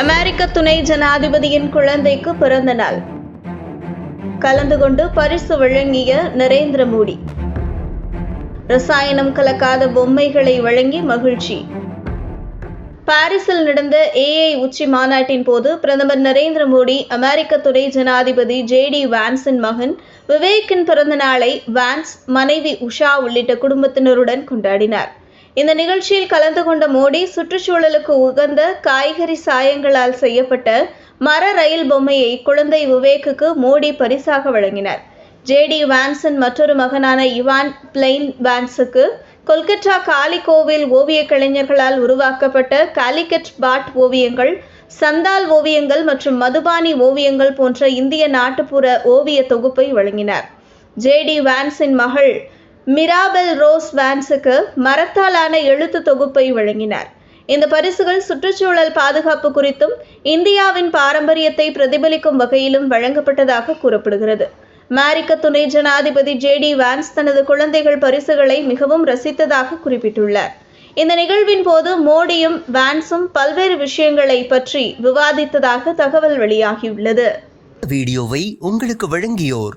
அமெரிக்க துணை ஜனாதிபதியின் குழந்தைக்கு பிறந்த நாள். கலந்து கொண்டு பரிசு வழங்கிய நரேந்திர மோடி. ரசாயனம் கலக்காத பொம்மைகளை வழங்கி மகிழ்ச்சி. பாரிஸில் நடந்த ஏஐ உச்சி மாநாட்டின் போது பிரதமர் நரேந்திர மோடி அமெரிக்க துணை ஜனாதிபதி ஜே டி வான்ஸின் மகன் விவேக்கின் பிறந்த நாளை வான்ஸ் மனைவி உஷா உள்ளிட்ட குடும்பத்தினருடன் கொண்டாடினார். இந்த நிகழ்ச்சியில் கலந்து கொண்ட மோடி சுற்றுச்சூழலுக்கு உகந்த காய்கறி சாயங்களால் செய்யப்பட்ட மர ரயில் பொம்மையை குழந்தை விவேக்குக்கு மோடி பரிசாக வழங்கினார். ஜேடி வான்சன் மற்றொரு மகனான இவான் பிளெயின் வான்ஸுக்கு கொல்கத்தா காளி கோவில் ஓவியக் கலைஞர்களால் உருவாக்கப்பட்ட காலிகட் பாட் ஓவியங்கள் சந்தால் ஓவியங்கள் மற்றும் மதுபானி ஓவியங்கள் போன்ற இந்திய நாட்டுப்புற ஓவிய தொகுப்பை வழங்கினார். ஜேடி வான்ஸின் மகள் மிராபெல் ரோஸ் வேன்ஸுக்கு மரத்தாலான எழுத்து தொகுப்பை வழங்கினார். இந்த பரிசுகள் சுற்றுச்சூழல் பாதுகாப்பு குறித்தும் இந்தியாவின் பாரம்பரியத்தை பிரதிபலிக்கும் வகையிலும் வழங்கப்பட்டதாக கூறப்படுகிறது. அமெரிக்க துணை ஜனாதிபதி ஜே டி வான்ஸ் தனது குழந்தைகள் பரிசுகளை மிகவும் ரசித்ததாக குறிப்பிட்டுள்ளார். இந்த நிகழ்வின் போது மோடியும் வான்ஸும் பல்வேறு விஷயங்களை பற்றி விவாதித்ததாக தகவல் வெளியாகியுள்ளது. வீடியோவை உங்களுக்கு வழங்கியோர்